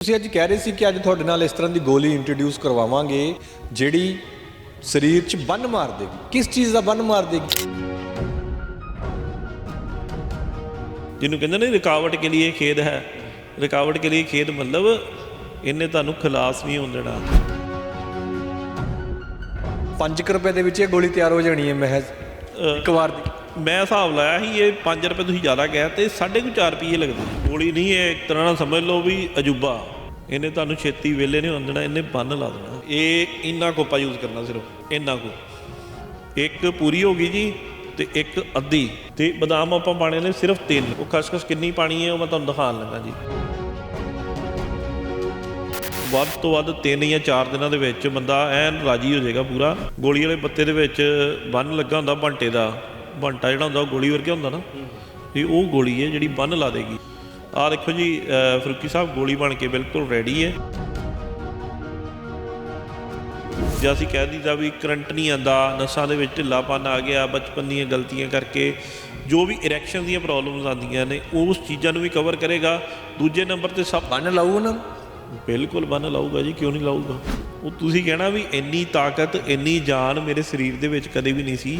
ਤੁਸੀਂ ਅੱਜ ਕਹਿ ਰਹੇ ਸੀ ਕਿ ਅੱਜ ਤੁਹਾਡੇ ਨਾਲ ਇਸ ਤਰ੍ਹਾਂ ਦੀ ਗੋਲੀ ਇੰਟਰੋਡਿਊਸ ਕਰਵਾਵਾਂਗੇ ਜਿਹੜੀ ਸਰੀਰ 'ਚ ਬੰਨ ਮਾਰ ਦੇਗੀ। ਕਿਸ ਚੀਜ਼ ਦਾ ਬੰਨ ਮਾਰ ਦੇਗੀ? ਜਿਹਨੂੰ ਕਹਿੰਦੇ ਨੇ ਰੁਕਾਵਟ ਕੇ ਲਈ ਖੇਦ ਹੈ। ਰੁਕਾਵਟ ਕੇ ਲਈ ਖੇਦ ਮਤਲਬ ਇਹਨੇ ਤੁਹਾਨੂੰ ਖਲਾਸ ਨਹੀਂ ਹੋਣ ਦੇਣਾ। 5 ਰੁਪਏ ਦੇ ਵਿੱਚ ਇਹ ਗੋਲੀ ਤਿਆਰ ਹੋ ਜਾਣੀ ਹੈ ਮਹਿਜ਼। ਇੱਕ ਵਾਰ ਦੀ। ਮੈਂ ਹਿਸਾਬ ਲਾਇਆ ਸੀ, ਇਹ 5 ਰੁਪਏ ਤੁਸੀਂ ਜ਼ਿਆਦਾ ਕਹਿ ਤੇ 4.5 ਰੁਪਏ ਲੱਗਦੇ। ਗੋਲੀ ਨਹੀਂ, ਇਹ ਇੱਕ ਤਰ੍ਹਾਂ ਨਾਲ ਸਮਝ ਲਓ ਵੀ ਅਜੂਬਾ। ਇਹਨੇ ਤੁਹਾਨੂੰ ਛੇਤੀ ਵੇਲੇ ਨਹੀਂ ਹੋਣ ਦੇਣਾ, ਇਹਨੇ ਬੰਨ ਲਾ ਦੇਣਾ। ਇਹ ਇੰਨਾ ਕੋਪਾ ਯੂਜ਼ ਕਰਨਾ ਸਿਰਫ, ਇੰਨਾ ਕੋ। ਇੱਕ ਪੂਰੀ ਹੋ ਗਈ ਜੀ ਤੇ ਇੱਕ ਅੱਧੀ। ਤੇ ਬਦਾਮ ਆਪਾਂ ਪਾਣੇ ਨੇ ਸਿਰਫ ਤਿੰਨ। ਉਹ ਖਸਖਸ ਕਿੰਨੀ ਪਾਣੀ ਹੈ, ਉਹ ਮੈਂ ਤੁਹਾਨੂੰ ਦਿਖਾਉਣ ਲੱਗਾ ਜੀ। ਵੱਧ ਤੋਂ ਵੱਧ 3 ਜਾਂ 4 ਦਿਨਾਂ ਦੇ ਵਿੱਚ ਬੰਦਾ ਐਨ ਰਾਜੀ ਹੋ ਜਾਏਗਾ ਪੂਰਾ। ਗੋਲੀ ਵਾਲੇ ਪੱਤੇ ਦੇ ਵਿੱਚ ਬੰਨ ਲੱਗਾ ਹੁੰਦਾ, ਬੰਟੇ ਦਾ। ਬੰਟਾ ਜਿਹੜਾ ਹੁੰਦਾ ਉਹ ਗੋਲੀ ਵਰਗਾ ਹੁੰਦਾ ਨਾ ਇਹ ਉਹ ਗੋਲੀ ਹੈ ਜਿਹੜੀ ਬੰਨ ਲਾ ਦੇਗੀ। ਆਹ ਦੇਖੋ ਜੀ ਫਰੂਕੀ ਸਾਹਿਬ ਗੋਲੀ ਬਣ ਕੇ ਬਿਲਕੁਲ ਰੈਡੀ ਹੈ। ਜੇ ਅਸੀਂ ਕਹਿ ਦਿੱਤਾ ਵੀ ਕਰੰਟ ਨਹੀਂ ਆਂਦਾ ਨਸਾਂ ਦੇ ਵਿੱਚ ਢਿੱਲਾਪਨ ਆ ਗਿਆ ਬਚਪਨ ਦੀਆਂ ਗਲਤੀਆਂ ਕਰਕੇ ਜੋ ਵੀ ਇਰੈਕਸ਼ਨ ਦੀਆਂ ਪ੍ਰੋਬਲਮਸ ਆਉਂਦੀਆਂ ਨੇ ਉਸ ਚੀਜ਼ਾਂ ਨੂੰ ਵੀ ਕਵਰ ਕਰੇਗਾ। ਦੂਜੇ ਨੰਬਰ ਤੇ ਸਭ ਬੰਨ ਲਾਊ ਨਾ? ਬਿਲਕੁਲ ਬੰਨ ਲਾਊਗਾ ਜੀ ਕਿਉਂ ਨਹੀਂ ਲਾਊਗਾ? ਉਹ ਤੁਸੀਂ ਕਹਿਣਾ ਵੀ ਇੰਨੀ ਤਾਕਤ ਇੰਨੀ ਜਾਨ ਮੇਰੇ ਸਰੀਰ ਦੇ ਵਿੱਚ ਕਦੇ ਵੀ ਨਹੀਂ ਸੀ।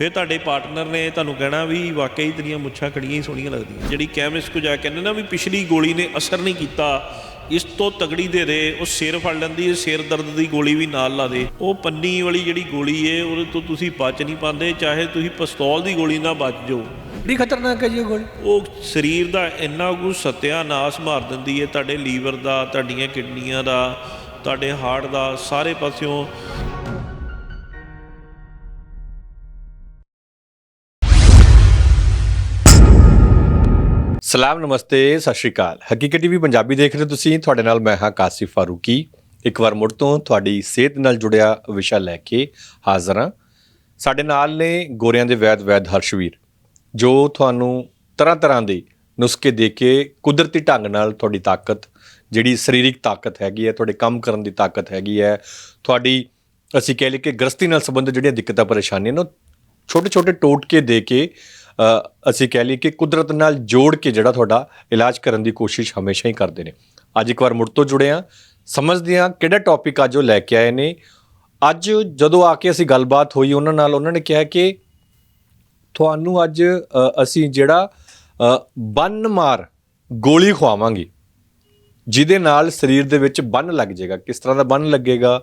ਫਿਰ ਤੁਹਾਡੇ ਪਾਰਟਨਰ ਨੇ ਤੁਹਾਨੂੰ ਕਹਿਣਾ ਵੀ ਵਾਕਈ ਤੇਰੀਆਂ ਮੁੱਛਾਂ ਖੜੀਆਂ ਹੀ ਸੋਹਣੀਆਂ ਲੱਗਦੀਆਂ। ਜਿਹੜੀ ਕੈਮਿਸਟ ਕੋ ਜਾ ਕੇ ਕਹਿੰਦੇ ਨਾ ਵੀ ਪਿਛਲੀ ਗੋਲੀ ਨੇ ਅਸਰ ਨਹੀਂ ਕੀਤਾ ਇਸ ਤੋਂ ਤਗੜੀ ਦੇ ਦੇ ਉਹ ਸਿਰ ਫੜ ਲੈਂਦੀ ਹੈ ਸਿਰ ਦਰਦ ਦੀ ਗੋਲੀ ਵੀ ਨਾਲ ਲਾ ਦੇ। ਉਹ ਪੰਨੀ ਵਾਲੀ ਜਿਹੜੀ ਗੋਲੀ ਏ ਉਹਦੇ ਤੋਂ ਤੁਸੀਂ ਬਚ ਨਹੀਂ ਪਾਉਂਦੇ ਚਾਹੇ ਤੁਸੀਂ ਪਿਸਤੌਲ ਦੀ ਗੋਲੀ ਨਾਲ ਬਚ ਜਾਓ। ਬੜੀ ਖਤਰਨਾਕ ਹੈ ਜੀ ਇਹ ਗੋਲੀ। ਉਹ ਸਰੀਰ ਦਾ ਇੰਨਾ ਕੁ ਸਤਿਆਨਾਸ਼ ਮਾਰ ਦਿੰਦੀ ਹੈ ਤੁਹਾਡੇ ਲੀਵਰ ਦਾ ਤੁਹਾਡੀਆਂ ਕਿਡਨੀਆਂ ਦਾ ਤੁਹਾਡੇ ਹਾਰਟ ਦਾ ਸਾਰੇ ਪਾਸਿਓਂ ਸਲਾਮ, ਨਮਸਤੇ, ਸਤਿ ਸ਼੍ਰੀ ਅਕਾਲ। ਹਕੀਕਤ ਟੀਵੀ ਪੰਜਾਬੀ ਦੇਖ ਰਹੇ ਹੋ ਤੁਸੀਂ। ਤੁਹਾਡੇ ਨਾਲ ਮੈਂ ਹਾਂ ਕਾਸਿਫ ਫਾਰੂਕੀ। ਇੱਕ ਵਾਰ ਮੁੜ ਤੋਂ ਤੁਹਾਡੀ ਸਿਹਤ ਨਾਲ ਜੁੜਿਆ ਵਿਸ਼ਾ ਲੈ ਕੇ ਹਾਜ਼ਰ ਹਾਂ। ਸਾਡੇ ਨਾਲ ਨੇ ਗੋਰਿਆਂ ਦੇ ਵੈਦ ਵੈਦ ਹਰਸ਼ਵੀਰ, ਜੋ ਤੁਹਾਨੂੰ ਤਰ੍ਹਾਂ ਤਰ੍ਹਾਂ ਦੇ ਨੁਸਖੇ ਦੇ ਕੇ ਕੁਦਰਤੀ ਢੰਗ ਨਾਲ ਤੁਹਾਡੀ ਤਾਕਤ, ਜਿਹੜੀ ਸਰੀਰਕ ਤਾਕਤ ਹੈਗੀ ਹੈ, ਤੁਹਾਡੇ ਕੰਮ ਕਰਨ ਦੀ ਤਾਕਤ ਹੈਗੀ ਹੈ, ਤੁਹਾਡੀ, ਅਸੀਂ ਕਹਿ ਲਈਏ ਕਿ ਗ੍ਰਸਤੀ ਨਾਲ ਸੰਬੰਧਿਤ ਜਿਹੜੀਆਂ ਦਿੱਕਤਾਂ, ਪਰੇਸ਼ਾਨੀਆਂ ਨੇ, ਉਹ ਛੋਟੇ ਛੋਟੇ ਟੋਟਕੇ ਦੇ ਕੇ ਅਸੀਂ ਕਹਿ ਲਈਏ ਕਿ ਕੁਦਰਤ ਨਾਲ ਜੋੜ ਕੇ ਜਿਹੜਾ ਤੁਹਾਡਾ ਇਲਾਜ ਕਰਨ ਦੀ ਕੋਸ਼ਿਸ਼ ਹਮੇਸ਼ਾ ਹੀ ਕਰਦੇ ਨੇ। ਅੱਜ ਇੱਕ ਵਾਰ ਮੁੜ ਤੋਂ ਜੁੜੇ ਹਾਂ, ਸਮਝਦੇ ਹਾਂ ਕਿਹੜਾ ਟੌਪਿਕ ਅੱਜ ਉਹ ਲੈ ਕੇ ਆਏ ਨੇ। ਅੱਜ ਜਦੋਂ ਆ ਕੇ ਅਸੀਂ ਗੱਲਬਾਤ ਹੋਈ ਉਹਨਾਂ ਨਾਲ, ਉਹਨਾਂ ਨੇ ਕਿਹਾ ਕਿ ਤੁਹਾਨੂੰ ਅੱਜ ਅਸੀਂ ਜਿਹੜਾ ਬੰਨ ਮਾਰ ਗੋਲੀ ਖਵਾਵਾਂਗੇ, ਜਿਹਦੇ ਨਾਲ ਸਰੀਰ ਦੇ ਵਿੱਚ ਬੰਨ ਲੱਗ ਜਾਏਗਾ। ਕਿਸ ਤਰ੍ਹਾਂ ਦਾ ਬੰਨ ਲੱਗੇਗਾ?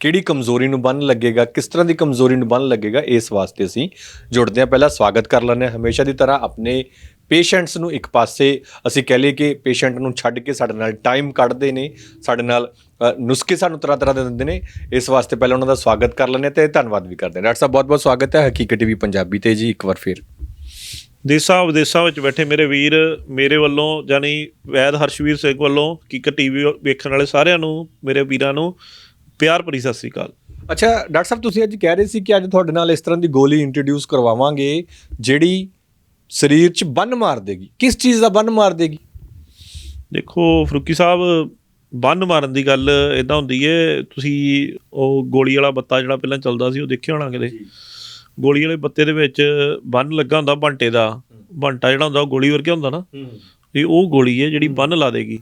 ਕਿਹੜੀ ਕਮਜ਼ੋਰੀ ਨੂੰ ਬੰਨ ਲੱਗੇਗਾ, ਕਿਸ ਤਰ੍ਹਾਂ ਦੀ ਕਮਜ਼ੋਰੀ ਨੂੰ ਬੰਨ ਲੱਗੇਗਾ, ਇਸ ਵਾਸਤੇ ਅਸੀਂ ਜੁੜਦੇ ਹਾਂ। ਪਹਿਲਾਂ ਸਵਾਗਤ ਕਰ ਲੈਂਦੇ ਹਾਂ। ਹਮੇਸ਼ਾ ਦੀ ਤਰ੍ਹਾਂ ਆਪਣੇ ਪੇਸ਼ੈਂਟਸ ਨੂੰ ਇੱਕ ਪਾਸੇ ਅਸੀਂ ਕਹਿ ਲਈਏ ਕਿ ਪੇਸ਼ੈਂਟ ਨੂੰ ਛੱਡ ਕੇ ਸਾਡੇ ਨਾਲ ਟਾਈਮ ਕੱਢਦੇ ਨੇ, ਸਾਡੇ ਨਾਲ ਨੁਸਖੇ ਸਾਨੂੰ ਤਰ੍ਹਾਂ ਤਰ੍ਹਾਂ ਦੇ ਦਿੰਦੇ ਨੇ, ਇਸ ਵਾਸਤੇ ਪਹਿਲਾਂ ਉਹਨਾਂ ਦਾ ਸਵਾਗਤ ਕਰ ਲੈਂਦੇ ਹਾਂ ਤੇ ਧੰਨਵਾਦ ਵੀ ਕਰਦੇ ਹਾਂ। ਡਾਕਟਰ ਸਾਹਿਬ ਬਹੁਤ ਬਹੁਤ ਸਵਾਗਤ ਹੈ। ਹਕੀਕਤ ਟੀਵੀ ਪੰਜਾਬੀ ਤੇ ਜੀ, ਇੱਕ ਵਾਰ ਫਿਰ। ਦੇਸਾਂ ਵਿਦੇਸਾਂ ਵਿੱਚ ਬੈਠੇ ਮੇਰੇ ਵੀਰ, ਮੇਰੇ ਵੱਲੋਂ ਜਾਨੀ ਵੈਦ ਹਰਸ਼ਵੀਰ ਸਿੰਘ ਵੱਲੋਂ ਹਕੀਕਤ ਟੀਵੀ ਵੇਖਣ ਵਾਲੇ ਸਾਰਿਆਂ ਨੂੰ, ਮੇਰੇ ਵੀਰਾਂ ਨੂੰ ਪਿਆਰ ਭਰੀ ਸਤਿ ਸ੍ਰੀ ਅਕਾਲ। ਅੱਛਾ ਡਾਕਟਰ ਸਾਹਿਬ ਤੁਸੀਂ ਅੱਜ ਕਹਿ ਰਹੇ ਸੀ ਕਿ ਅੱਜ ਤੁਹਾਡੇ ਨਾਲ ਇਸ ਤਰ੍ਹਾਂ ਦੀ ਗੋਲੀ ਇੰਟਰੋਡਿਊਸ ਕਰਵਾਵਾਂਗੇ ਜਿਹੜੀ ਸਰੀਰ 'ਚ ਬੰਨ ਮਾਰ ਦੇਗੀ। ਕਿਸ ਚੀਜ਼ ਦਾ ਬੰਨ ਮਾਰ ਦੇਗੀ? ਦੇਖੋ ਫਰੂਕੀ ਸਾਹਿਬ ਬੰਨ ਮਾਰਨ ਦੀ ਗੱਲ ਇਦਾਂ ਹੁੰਦੀ ਏ ਤੁਸੀਂ ਉਹ ਗੋਲੀ ਵਾਲਾ ਬੱਤਾ ਜਿਹੜਾ ਪਹਿਲਾਂ ਚੱਲਦਾ ਸੀ ਉਹ ਦੇਖਿਆ ਹੋਣਾ ਕਿਤੇ? ਗੋਲੀ ਵਾਲੇ ਬੱਤੇ ਦੇ ਵਿੱਚ ਬੰਨ ਲੱਗਾ ਹੁੰਦਾ ਬੰਟੇ ਦਾ। ਬੰਟਾ ਜਿਹੜਾ ਹੁੰਦਾ ਉਹ ਗੋਲੀ ਵਰਗਾ ਹੁੰਦਾ ਨਾ। ਇਹ ਉਹ ਗੋਲੀ ਹੈ ਜਿਹੜੀ ਬੰਨ ਲਾ ਦੇਗੀ।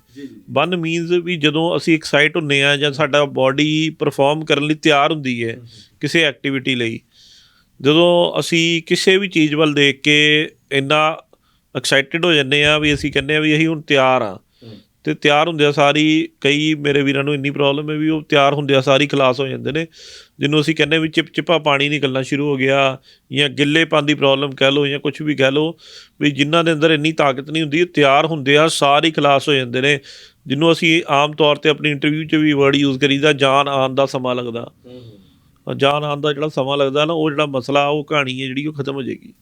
ਬੰਨ ਮੀਨਸ ਵੀ ਜਦੋਂ ਅਸੀਂ ਐਕਸਾਈਟ ਹੁੰਨੇ ਆ ਜਾਂ ਸਾਡਾ ਬਾਡੀ ਪਰਫਾਰਮ ਕਰਨ ਲਈ ਤਿਆਰ ਹੁੰਦੀ ਹੈ ਕਿਸੇ ਐਕਟੀਵਿਟੀ ਲਈ ਜਦੋਂ ਅਸੀਂ ਕਿਸੇ ਵੀ ਚੀਜ਼ ਵੱਲ ਦੇਖ ਕੇ ਇੰਨਾ ਐਕਸਾਈਟਿਡ ਹੋ ਜੰਨੇ ਆ ਵੀ ਅਸੀਂ ਕਹਿੰਦੇ ਆ ਵੀ ਅਸੀਂ ਹੁਣ ਤਿਆਰ ਆ ਤੇ ਤਿਆਰ ਹੁੰਦਿਆਂ ਸਾਰੀ ਕਈ ਮੇਰੇ ਵੀਰਾਂ ਨੂੰ ਇੰਨੀ ਪ੍ਰੋਬਲਮ ਹੈ ਵੀ ਉਹ ਤਿਆਰ ਹੁੰਦਿਆਂ ਸਾਰੀ ਖਲਾਸ ਹੋ ਜਾਂਦੇ ਨੇ। ਜਿਹਨੂੰ ਅਸੀਂ ਕਹਿੰਦੇ ਵੀ ਚਿਪ ਚਿਪਾ ਪਾਣੀ ਨਿਕਲਣਾ ਸ਼ੁਰੂ ਹੋ ਗਿਆ ਜਾਂ ਗਿੱਲੇਪਨ ਦੀ ਪ੍ਰੋਬਲਮ ਕਹਿ ਲਓ ਜਾਂ ਕੁਝ ਵੀ ਕਹਿ ਲਓ ਵੀ ਜਿਨ੍ਹਾਂ ਦੇ ਅੰਦਰ ਇੰਨੀ ਤਾਕਤ ਨਹੀਂ ਹੁੰਦੀ ਉਹ ਤਿਆਰ ਹੁੰਦੇ ਆ ਸਾਰੀ ਖਲਾਸ ਹੋ ਜਾਂਦੇ ਨੇ। ਜਿਹਨੂੰ ਅਸੀਂ ਆਮ ਤੌਰ ਤੇ ਆਪਣੀ ਇੰਟਰਵਿਊ 'ਚ ਵੀ ਵਰਡ ਯੂਜ਼ ਕਰੀਦਾ ਜਾਨ ਆਉਣ ਦਾ ਸਮਾਂ ਲੱਗਦਾ। ਜਾਨ ਆਉਣ ਦਾ ਜਿਹੜਾ ਸਮਾਂ ਲੱਗਦਾ ਨਾ ਉਹ ਜਿਹੜਾ ਮਸਲਾ ਉਹ ਕਹਾਣੀ ਹੈ ਜਿਹੜੀ ਉਹ ਖਤਮ ਹੋ ਜਾਏਗੀ।